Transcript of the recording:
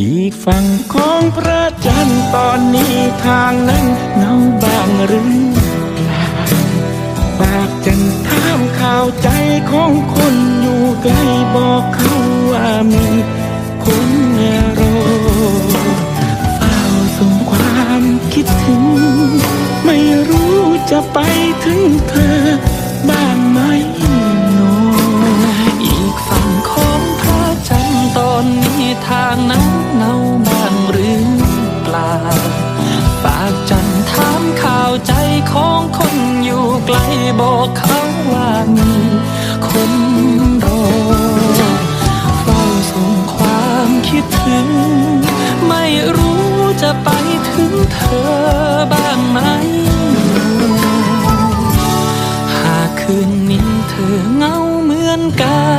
อีกฝั่งของพระจันทร์ตอนนี้ทางนั้นเงาบางหรือเปล่าปากจันถามข่าวใจของคนอยู่ไกลบอกเขาว่ามีคนรอเฝ้าส่งความคิดถึง ไม่รู้จะไปถึงเธอบ้างไหมางนั้นเนาบ้างหรือเปล่าปากจันถามข่าวใจของคนอยู่ไกลบอกเขาว่ามีคนรอเฝ้าส่งความคิดถึง ไม่รู้จะไปถึงเธอบ้างไหม หากคืนนี้เธอเงาเหมือนกัน